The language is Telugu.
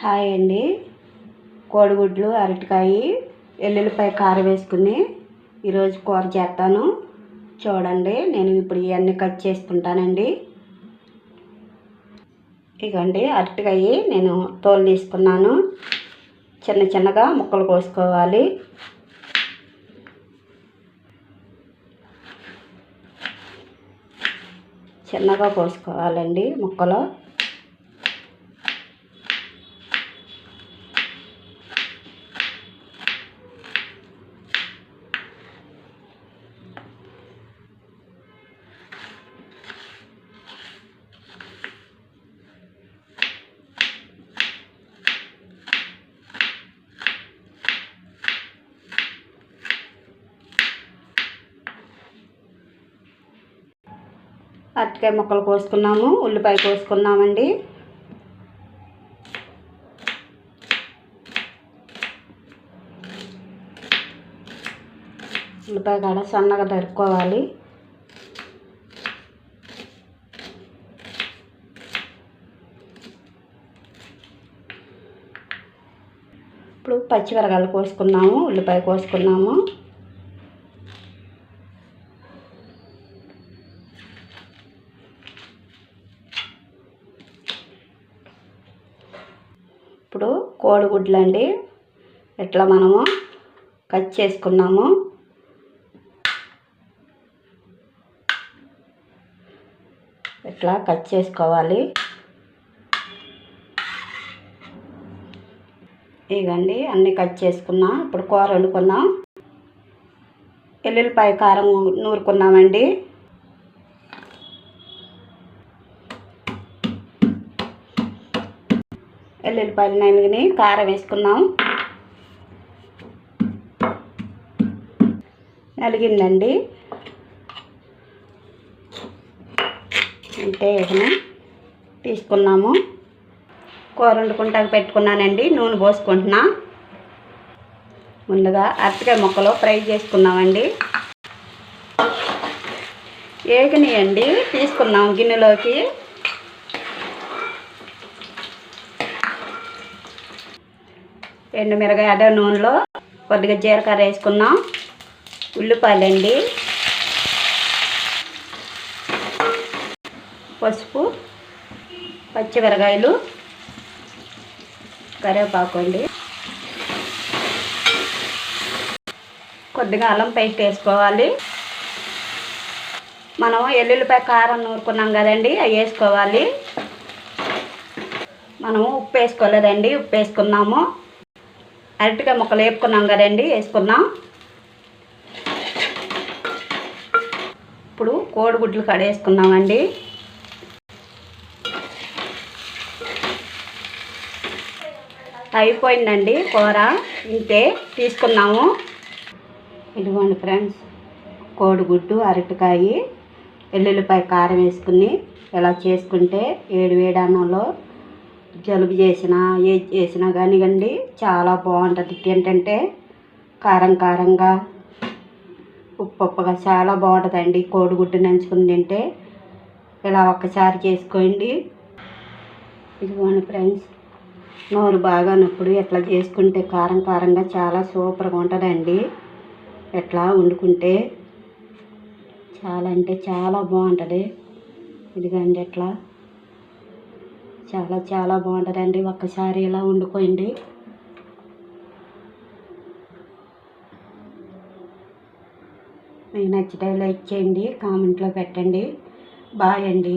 హాయ్ అండి. కోడిగుడ్లు అరటికాయ ఎల్లుల్లిపాయ కారం వేసుకుని ఈరోజు కూర చేస్తాను. చూడండి నేను ఇప్పుడు ఇవన్నీ కట్ చేసుకుంటానండి ఇగండి అరటికాయ నేను తోలు తీసుకున్నాను. చిన్న చిన్నగా ముక్కలు కోసుకోవాలి. చిన్నగా కోసుకోవాలండి ముక్కలు. అరటికాయ ముక్కలు కోసుకున్నాము ఉల్లిపాయ కోసుకున్నామండి. ఉల్లిపాయ కాడ సన్నగా తరుక్కోవాలి. ఇప్పుడు పచ్చిమిరకాయలు కోసుకున్నాము ఉల్లిపాయ కోసుకున్నాము. ఇప్పుడు కోడిగుడ్లు అండి ఇట్లా మనము కట్ చేసుకున్నాము. ఇట్లా కట్ చేసుకోవాలి? ఇగండి అన్నీ కట్ చేసుకున్నాం. ఇప్పుడు కూర వండుకున్నాం ఎల్లుల్లిపాయ కారం నూరుకున్నామండి. ఎల్లుల్లిపాయలు నలిగిని కారం వేసుకున్నాం నలిగిందండి. అంటే తీసుకున్నాము. కూర వండుకుంటాక పెట్టుకున్నానండి నూనె పోసుకుంటున్నా. ముందుగా అరటికాయ ముక్కలు ఫ్రై చేసుకున్నామండి ఏగనియండి తీసుకున్నాం గిన్నెలోకి. ఎండు మిరగాయ నూనెలో కొద్దిగా జీలకర్ర వేసుకున్నాం ఉల్లిపాయలండి. పసుపు పచ్చిమిరకాయలు కరివేపాకు అండి. కొద్దిగా అల్లం పేస్ట్ వేసుకోవాలి. మనం ఎల్లుల్లిపాయ కారం నూరుకున్నాం కదండి అవి వేసుకోవాలి. మనము ఉప్పు వేసుకోలేదండి ఉప్పు వేసుకున్నాము అరటికాయ ముక్కలు వేపుకున్నాం కదండి వేసుకున్నాం ఇప్పుడు కోడిగుడ్లు కడేసుకున్నామండి అయిపోయిందండి కూర ఇంతే తీసుకున్నాము. ఇదిగోండి ఫ్రెండ్స్ కోడిగుడ్డు అరటికాయ ఎల్లుల్లిపాయ కారం వేసుకుని ఇలా చేసుకుంటే ఏడు వేడి అన్నంలో జలుబు చేసినా ఏది చేసినా కానివ్వండి చాలా బాగుంటుంది. ఏంటంటే కారం కారంగా ఉప్పు ఉప్పుగా చాలా బాగుంటుందండి. కోడిగుడ్డు నంచుకుని తింటే ఇలా ఒక్కసారి చేసుకోండి. ఇదిగోండి ఫ్రెండ్స్ నోరు బాగా నొప్పుడు. ఇట్లా చేసుకుంటే కారం కారంగా చాలా సూపర్గా ఉంటుందండి. ఎట్లా వండుకుంటే చాలా అంటే చాలా బాగుంటుంది. ఇదిగండి ఎట్లా చాలా చాలా బాగుంటుందండి. ఒక్కసారి ఇలా వండుకోండి. మీకు నచ్చితే లైక్ చేయండి కామెంట్లో పెట్టండి. బాయ్ అండి.